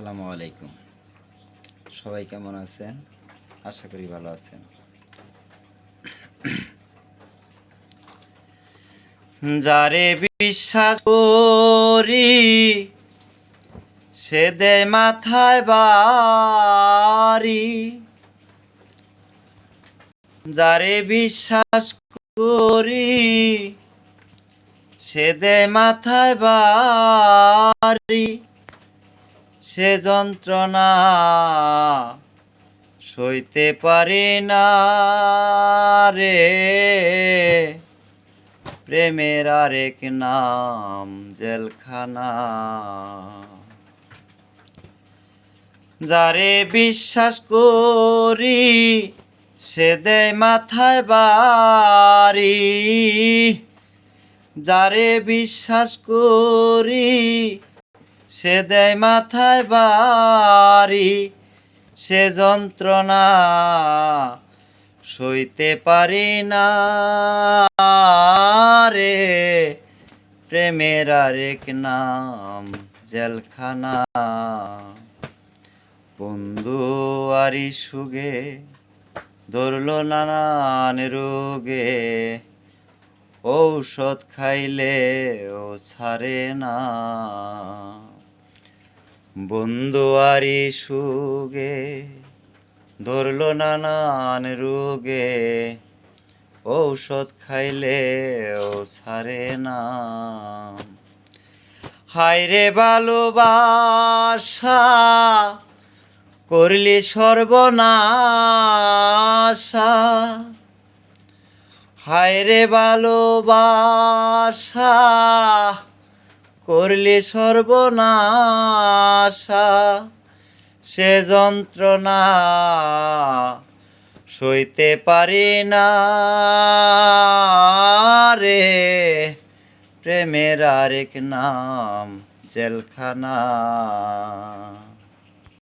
আসসালামু আলাইকুম। সবাই কেমন আছেন? আশা করি ভালো আছেন। যারে বিশ্বাস করি, সে দেয় মাথায় বাড়ি। যারে বিশ্বাস করি, সে দেয় মাথায় বাড়ি। সে যন্ত্রণা সইতে পারি না রে। প্রেমের আরেক নাম জেলখানা। যারে বিশ্বাস করি, সে দেয় মাথায় বাড়ি। যারে বিশ্বাস করি সে দেয় মাথায় বাড়ি, সে যন্ত্রণা সইতে পারি না রে। প্রেমের আরেক নাম জেলখানা। বন্ধু আরি সুগে, ধরল নানান রোগে। ঔষধ খাইলে ও ছাড়ে না। বন্ধু আরি সুগে, ধরল নানান রোগে, ঔষধ খাইলে ও ছাড়ে না। হায়রে ভালোবাসা, করলি সর্বনাশা। হায়রে ভালোবাসা করলি সর্বনাশা সে যন্ত্রণা সইতে পারি না রে। প্রেমের আরেক নাম জেলখানা।